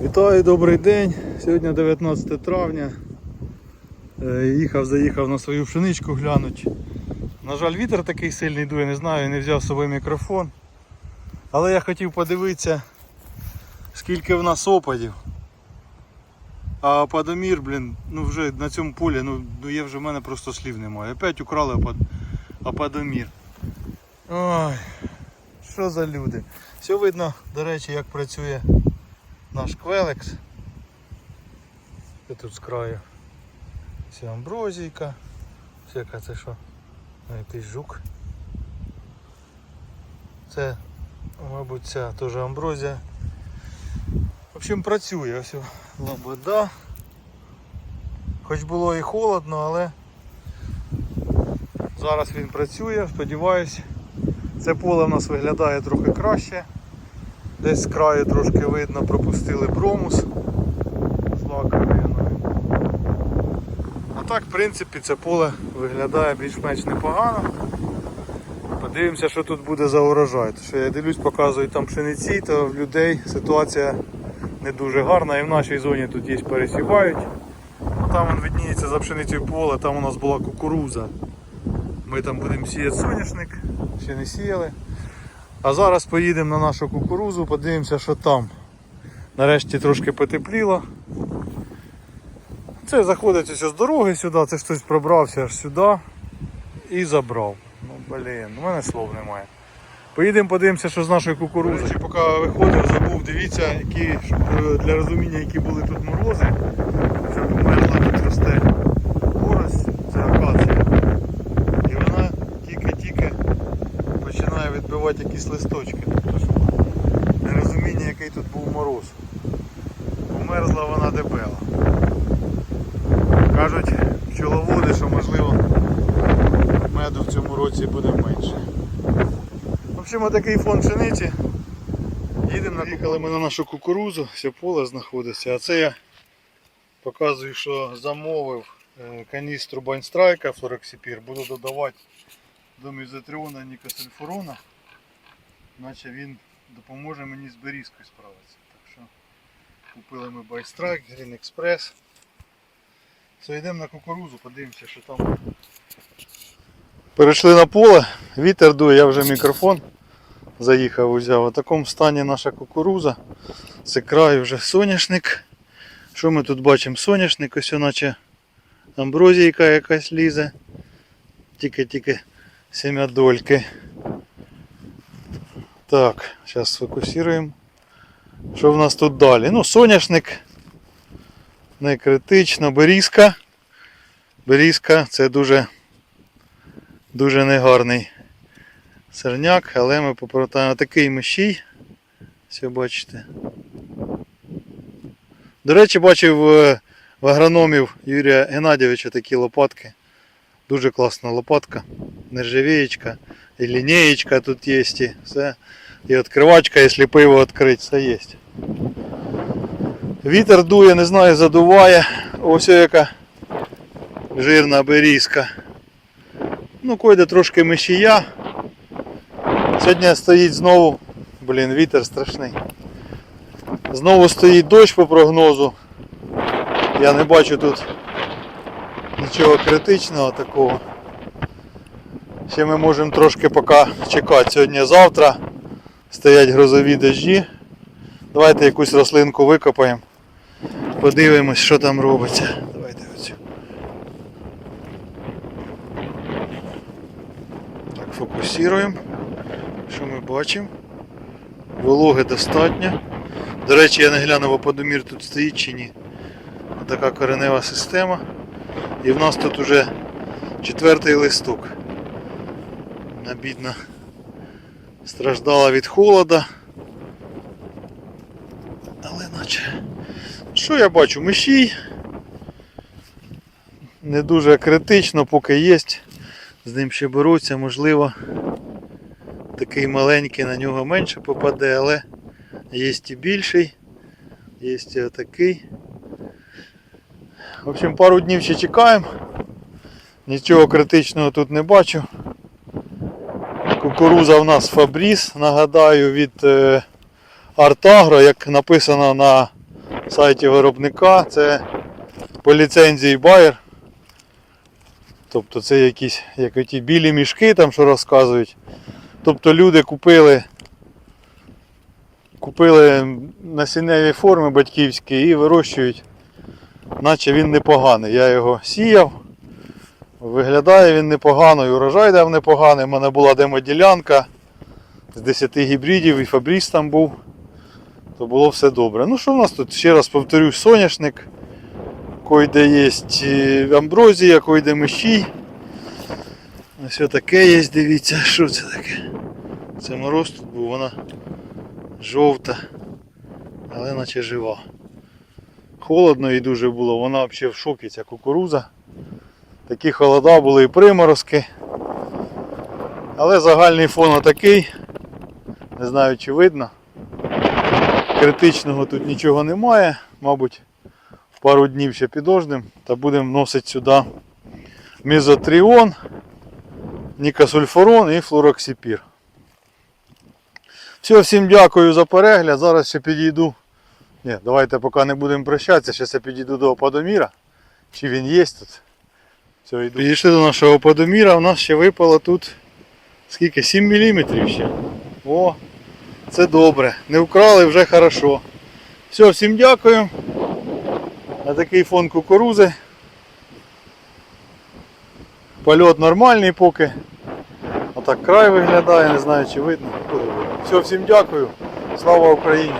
Вітаю, добрий день. Сьогодні 19 травня. Е, Їхав, заїхав на свою пшеничку глянуть. На жаль, вітер такий сильний дує, не знаю, не взяв з собою мікрофон. Але я хотів подивитися, скільки в нас опадів. А опадомір, блін, ну вже на цьому полі, ну ну, є вже в мене просто слів немає. Опять украли опад... опадомір. Ой, що за люди. Все видно, до речі, як працює наш квелекс. І тут з краю. Це амброзійка. Це яка це що? Ну, якийсь жук. Це, мабуть, ця теж амброзія. В общем, працює ось лобода. Хоч було і холодно, але зараз він працює, сподіваюсь. Це поле в нас виглядає трохи краще. Десь з краю трошки видно, пропустили бромус з лаковиною. А так, в принципі, це поле виглядає більш-менш непогано. Подивимося, що тут буде за урожай. Тому що я дивлюсь, показують там пшениці, то в людей ситуація не дуже гарна. І в нашій зоні тут є пересівають. Ну, Там вон видніється за пшеницею поле, там у нас була кукуруза. Ми там будемо сіяти соняшник, ще не сіяли. А зараз поїдемо на нашу кукурузу, подивимося, що там. Нарешті трошки потепліло. Це заходить ось з дороги сюди, це хтось пробрався аж сюди і забрав. Ну блін, у мене слов немає. Поїдемо подивимося, що з нашої кукурузи. Поки виходив, забув, дивіться, які, щоб, е, для розуміння, які були тут морози. Вже померла тут росте порость, це акація. І вона тільки-тільки починає якісь листочки. Тобто, щоб нерозуміння, який тут був мороз. Померзла вона дебела. Кажуть пчеловоди, що можливо меду в цьому році буде менше. В общем, отакий фон пшениці. Їдемо, наїхали ми на нашу кукурузу, все поле знаходиться. А це я показую, що замовив е, каністру Байнстрайка флорексипір. Буду додавати до мізотріона нікосульфурона. Наче він допоможе мені з берізкою справитися. Так що купили ми Байстрайк, Green Express. Все, йдемо на кукурузу, подивимося, що там. Перейшли на поле, вітер дує, я вже мікрофон заїхав, узяв. У такому стані наша кукуруза. Це край вже соняшник. Що ми тут бачимо? Соняшник, ось наче амброзійка якась лізе. Тільки-тільки семядольки. Так, зараз сфокусуємо. Що в нас тут далі? Ну, соняшник. Не критично. Берізка. Берізка це дуже дуже негарний сирняк, але ми попровертаємо такий мещій. Все бачите. До речі, бачив е, в агрономів Юрія Геннадійовича такі лопатки. Дуже класна лопатка. Нержавеєчка, і лінеєчка тут є, і все. І відкривачка, якщо пиво відкрити, все є. Вітер дує, не знаю, задуває. Ось яка жирна берізка. Ну, койде трошки мишія. Сьогодні стоїть знову, блін, вітер страшний. Знову стоїть дощ по прогнозу. Я не бачу тут нічого критичного такого. Ще ми можемо трошки поки чекати. Сьогодні-завтра стоять грозові дощі. Давайте якусь рослинку викопаємо. Подивимось, що там робиться. Давайте оцю. Так, фокусуємо. Що ми бачимо? Вологи достатньо. До речі, я не глянув, опадомір тут стоїть чи ні. Така коренева система. І в нас тут уже четвертий листок. Вона бідна страждала від холода. Але наче. Що я бачу? Мишій. Не дуже критично, поки є. З ним ще беруться, можливо. Такий маленький на нього менше попаде, але є і більший, є і отакий. В общем, пару днів ще чекаємо. Нічого критичного тут не бачу. Кукуруза в нас Фабріс, нагадаю, від е, Артагро, як написано на сайті виробника. Це по ліцензії Bayer. Тобто це якісь як оті білі мішки, там що розказують. Тобто люди купили, купили насінневі форми батьківські і вирощують, наче він непоганий. Я його сіяв. Виглядає він непогано, і урожай дав непоганий. У мене була демоділянка з 10 гібридів і фабріс там був. То було все добре. Ну що в нас тут? Ще раз повторю, соняшник, койде є амброзія, койде мещій. Ось таке є, дивіться, що це таке. Це мороз тут був, вона жовта, але наче жива. Холодно і дуже було, вона взагалі в шокі, ця кукуруза. Такі холода були і приморозки. Але загальний фон такий. Не знаю чи видно. Критичного тут нічого немає. Мабуть, пару днів ще підождемо та будемо вносити сюди мезотріон, нікосульфурон і флуроксипір. Все, всім дякую за перегляд. Зараз ще підійду. Ні, давайте поки не будемо прощатися, зараз я підійду до опадоміра. Чи він є тут? Все, йду. Підійшли до нашого опадоміра, у нас ще випало тут скільки? 7 мм ще. О, це добре. Не вкрали вже хорошо. Все, всім дякую. На такий фон кукурузи. Польот нормальний поки. Отак край виглядає, не знаю чи видно. Все, всім дякую. Слава Україні!